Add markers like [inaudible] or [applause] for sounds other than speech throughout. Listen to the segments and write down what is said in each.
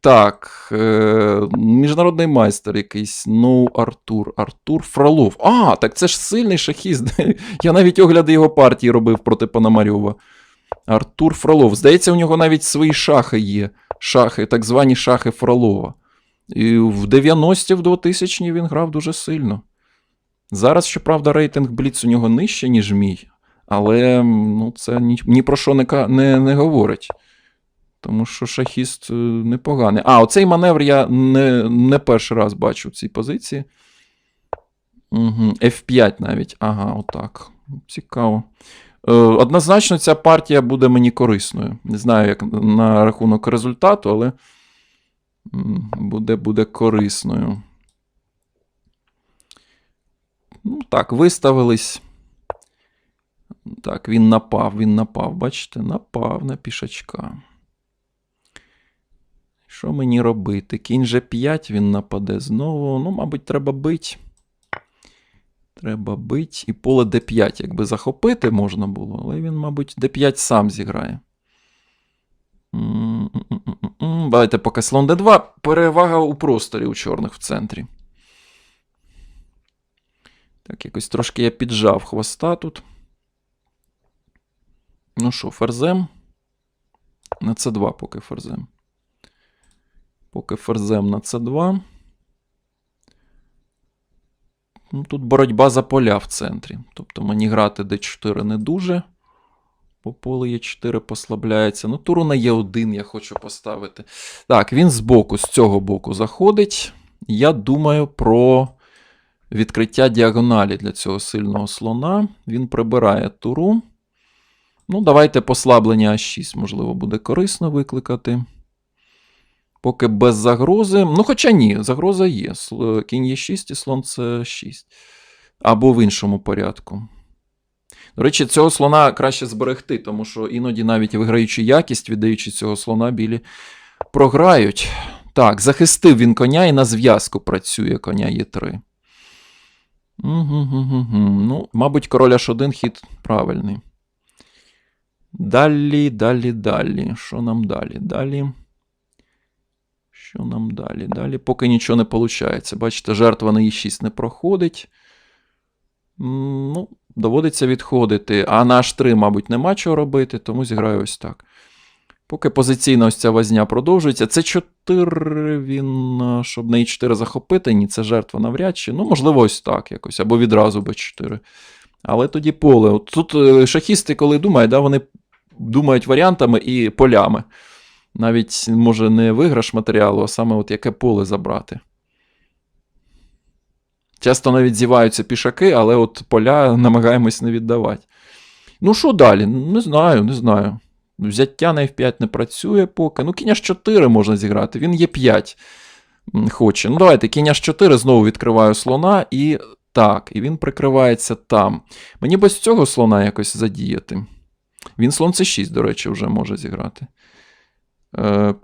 Так. Е, міжнародний майстер якийсь. Ну, Артур. Артур Фролов. А, так це ж сильний шахіст. [laughs] Я навіть огляди його партії робив проти Пономарьова. Артур Фролов. Здається, у нього навіть свої шахи є. Шахи, так звані шахи Фролова. І в 90-ті, в 2000-ті він грав дуже сильно. Зараз, щоправда, рейтинг Бліц у нього нижче, ніж мій. Але ну, це ні, ні про що не, не, не говорить. Тому що шахіст е, непоганий. А, оцей маневр я не, не перший раз бачу в цій позиції. Угу. F5 навіть. Ага, отак. Цікаво. Е, однозначно, ця партія буде мені корисною. Не знаю, як на рахунок результату, але буде, буде корисною. Ну, так, виставились. Так, він напав, він напав. Бачите, напав на пішачка. Що мені робити? Кінь G5, він нападе знову. Ну, мабуть, треба бить. Треба бить. І поле D5, якби захопити можна було, але він, мабуть, D5 сам зіграє. Давайте поки слон D2. Перевага у просторі у чорних в центрі. Так, якось трошки я піджав хвоста тут. Ну що, ферзем. На С2 поки ферзем. Поки ферзем на С2. Ну, тут боротьба за поля в центрі. Тобто мені грати d4 не дуже. По поле Е4 послабляється. Ну, туру на Е1 я хочу поставити. Так, він з боку, з цього боку заходить. Я думаю про відкриття діагоналі для цього сильного слона. Він прибирає туру. Ну, давайте послаблення А6, можливо, буде корисно викликати. Поки без загрози. Ну, хоча ні, загроза є. Кінь Е6 і слон С6. Або в іншому порядку. До речі, цього слона краще зберегти, тому що іноді, навіть виграючи якість, віддаючи цього слона, білі програють. Так, захистив він коня і на зв'язку працює коня Е3. Угу-гу-гу-гу. Ну, мабуть, король H1 хід правильний. Далі, далі, далі. Що нам далі? Далі. Що нам далі? Далі поки нічого не виходить. Бачите, жертва на Е6 не проходить. Ну, доводиться відходити. А на H3, мабуть, нема чого робити, тому зіграю ось так. Поки позиційна ось ця возня продовжується. Це 4 він, щоб на E4 захопити. Ні, це жертва навряд чи. Ну, можливо, ось так якось. Або відразу Б4. Але тоді поле. Тут е, шахісти, коли думають, да, вони думають варіантами і полями. Навіть, може, не виграш матеріалу, а саме от яке поле забрати. Часто навіть зіваються пішаки, але от поля намагаємось не віддавати. Ну, що далі? Не знаю, не знаю. Взяття на F5 не працює поки. Ну, кінь H4 можна зіграти. Він є 5 хоче. Ну, давайте, кінь H4 знову відкриваю слона і так, і він прикривається там. Мені без цього слона якось задіяти. Він слон C6, до речі, вже може зіграти. Е.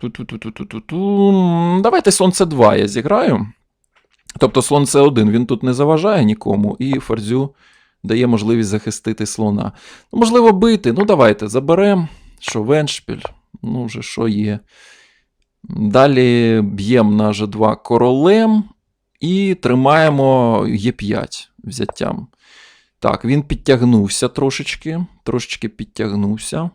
Давайте слон С2 я зіграю. Тобто слон С1 він тут не заважає нікому, і ферзю дає можливість захистити слона. Ну, можливо, бити. Ну, давайте заберемо. Що веншпіль, ну, вже що є. Далі б'ємо на G2 королем і тримаємо Е5 взяттям. Так, він підтягнувся трошечки. Трошечки підтягнувся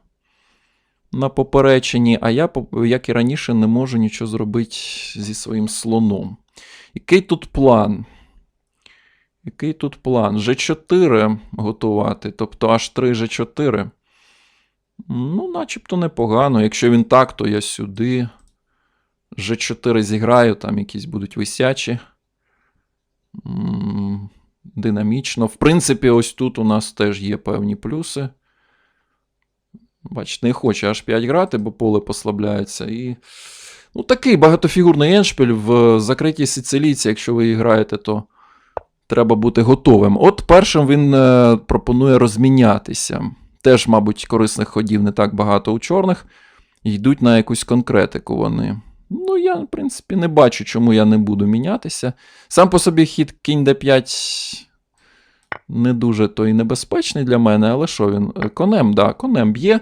на попереченні, а я, як і раніше, не можу нічого зробити зі своїм слоном. Який тут план? Який тут план? G4 готувати, тобто H3 G4. Ну, начебто непогано. Якщо він так, то я сюди. G4 зіграю, там якісь будуть висячі. Динамічно. В принципі, ось тут у нас теж є певні плюси. Бачите, не хоче аж 5 грати, бо поле послабляється. І... Ну, такий багатофігурний еншпіль в закритій сицилійці, якщо ви граєте, то треба бути готовим. От першим він е, пропонує розмінятися. Теж, мабуть, корисних ходів не так багато у чорних. Йдуть на якусь конкретику вони. Ну, я, в принципі, не бачу, чому я не буду мінятися. Сам по собі хід кінь d5 не дуже той небезпечний для мене, але що він? Е, Конем, да, конем б'є.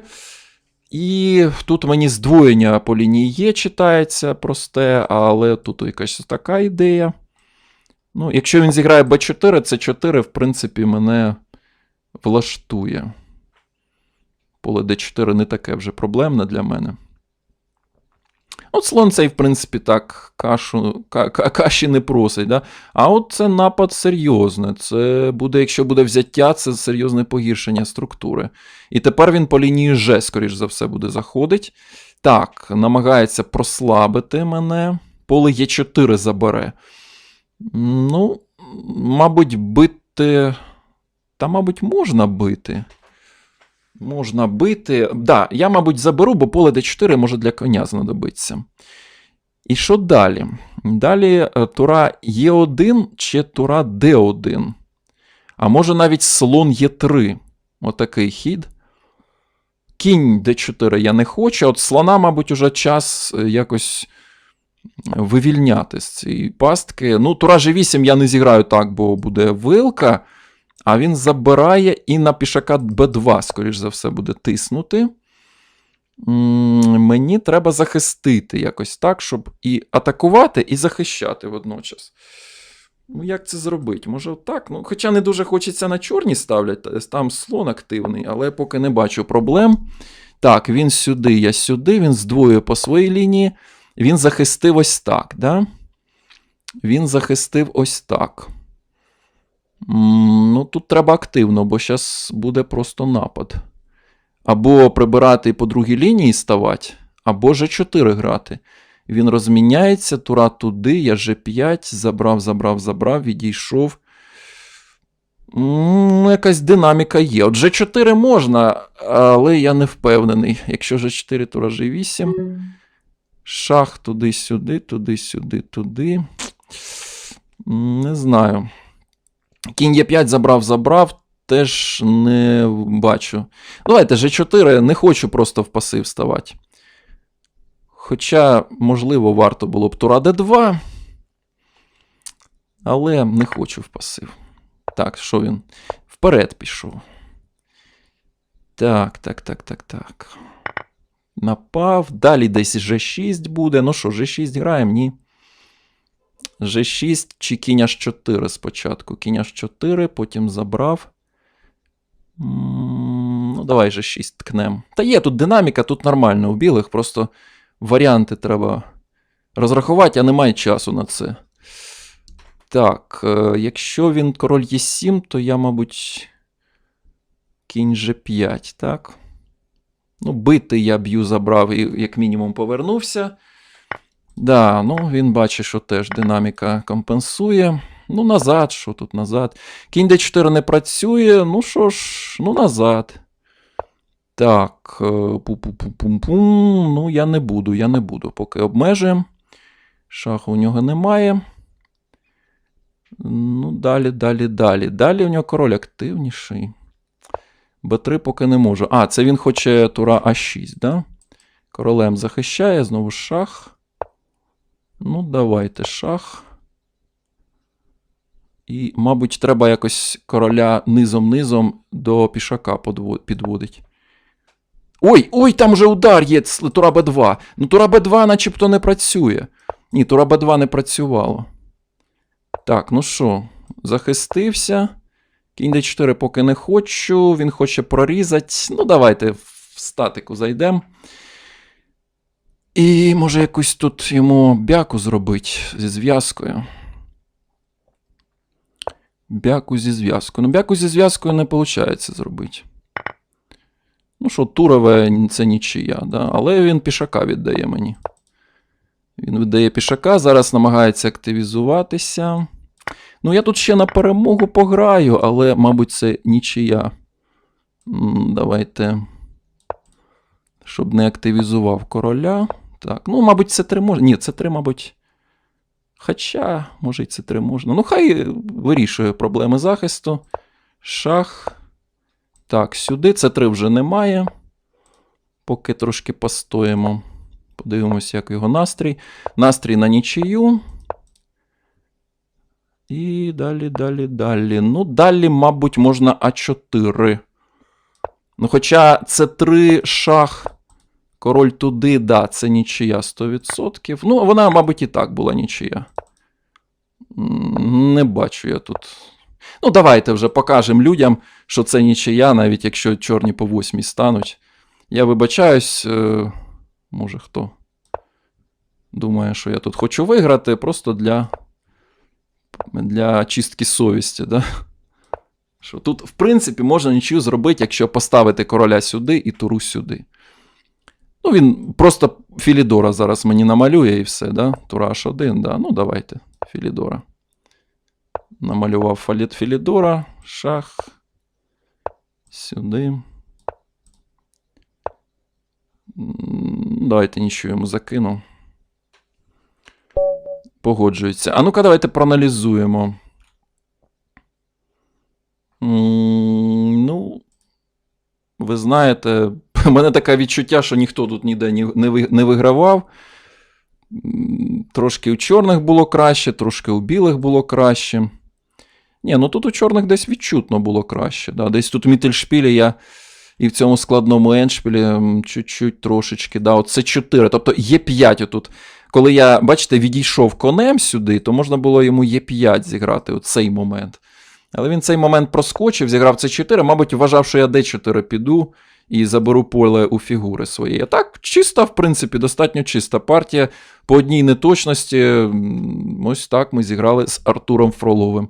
І тут мені здвоєння по лінії є, читається просте, але тут якась така ідея. Ну, якщо він зіграє Б4, це 4, в принципі, мене влаштує. Поле Д4 не таке вже проблемне для мене. От слон цей, в принципі, так, кашу, ка, ка, каші не просить. Да? А от це напад серйозний. Це буде, якщо буде взяття, це серйозне погіршення структури. І тепер він по лінії Ж, скоріш за все, буде заходить. Так, намагається прослабити мене. Поле Е4 забере. Ну, мабуть, бити. Та, мабуть, можна бити. Можна бити. Да, я, мабуть, заберу, бо поле d4 може для коня знадобиться. І що далі? Далі е, тура Е1 чи тура Д1. А може навіть слон Е3. Отакий хід. Кінь d4 я не хочу. От слона, мабуть, уже час е, якось вивільняти з цієї пастки. Ну, тура G8 я не зіграю так, бо буде вилка. А він забирає і на пішака Б2, скоріш за все, буде тиснути. Мені треба захистити якось так, щоб і атакувати, і захищати водночас. Ну, як це зробити? Може, отак? Ну, Хоча не дуже хочеться на чорні ставлять, там слон активний, але поки не бачу проблем. Так, він сюди, я сюди, він здвоює по своїй лінії. Він захистив ось так. да? Він захистив ось так. Ну, тут треба активно, бо зараз буде просто напад. Або прибирати по другій лінії ставати, або G4 грати. Він розміняється, тура туди, я G5, забрав, забрав, забрав, відійшов. Ну, Якась динаміка є. От G4 можна, але я не впевнений. Якщо G4, тура G8. Шах туди-сюди, туди-сюди, туди. Не знаю. Кінь Е5 забрав, забрав, теж не бачу. Давайте G4, не хочу просто в пасив ставати. Хоча, можливо, варто було б Тура Д2. Але не хочу в пасив. Так, що він? Вперед пішов. Так, так, так, так, так. Напав. Далі десь G6 буде. Ну що, G6 граємо? Ні. G6 чи кінь H4 спочатку. Кінь H4, потім забрав. Ну, давай G6 ткнем. Та є тут динаміка, тут нормально у білих, просто варіанти треба розрахувати, а немає часу на це. Так, е, якщо він король Е7, то я, мабуть, кінь G5, так? Ну, бити я б'ю забрав і як мінімум повернувся. Да, ну він бачить, що теж динаміка компенсує. Ну, назад, що тут назад. Кінь d4 не працює. Ну що ж, ну назад. Так, пу-пу-пу-пум-пум. Ну, я не буду, я не буду. Поки обмежуємо. Шаху у нього немає. Ну, далі, далі, далі. Далі у нього король активніший. Б3 поки не можу. А, це він хоче тура А6, да? Королем захищає, знову шах. Ну, давайте шах. І, мабуть, треба якось короля низом-низом до пішака підводить. Ой, ой, там вже удар є, Тура Б2. Ну, Тура Б2 начебто не працює. Ні, Тура Б2 не працювало. Так, ну що, захистився. Кінь d4 поки не хочу. Він хоче прорізати. Ну, давайте в статику зайдемо. І може якусь тут йому бяку зробити зі зв'язкою. Бяку зі зв'язкою. Ну, бяку зі зв'язкою не виходить зробити. Ну що, Турове це нічия, да? але він пішака віддає мені. Він віддає пішака, зараз намагається активізуватися. Ну, я тут ще на перемогу пограю, але, мабуть, це нічия. Давайте. Щоб не активізував короля. Так, ну, мабуть, це 3 можна. Ні, це 3, мабуть. Хоча, може, і це 3 можна. Ну, хай вирішує проблеми захисту. Шах. Так, сюди. Це 3 вже немає. Поки трошки постоїмо. Подивимося, як його настрій. Настрій на нічию. І далі, далі, далі. Ну, далі, мабуть, можна А4. Ну, хоча це 3 шах. Король туди, да, це нічия 100%. Ну, вона, мабуть, і так була нічия. Не бачу я тут. Ну, давайте вже покажемо людям, що це нічия, навіть якщо чорні по восьмій стануть. Я вибачаюсь, е, може хто думає, що я тут хочу виграти, просто для, для чистки совісті. Да? Що тут, в принципі, можна нічого зробити, якщо поставити короля сюди і туру сюди. Ну, він просто Філідора зараз мені намалює і все, да? Тура H1, да. Ну, давайте, Філідора. Намалював фаліт Філідора, шах. Сюди. Давайте нічого йому закину. Погоджується. А ну-ка, давайте проаналізуємо. Ну, ви знаєте, [laughs] в мене таке відчуття, що ніхто тут ніде не вигравав. Трошки у чорних було краще, трошки у білих було краще. Ні, ну тут у чорних десь відчутно було краще. Да. Десь тут в Міттельшпілі я і в цьому складному еншпілі чуть-чуть трошечки. Да, от це 4. Тобто є 5 отут. Коли я, бачите, відійшов конем сюди, то можна було йому Є5 зіграти у цей момент. Але він цей момент проскочив, зіграв це 4, мабуть, вважав, що я Д4 піду і заберу поле у фігури своєї. А так, чиста, в принципі, достатньо чиста партія. По одній неточності, ось так ми зіграли з Артуром Фроловим.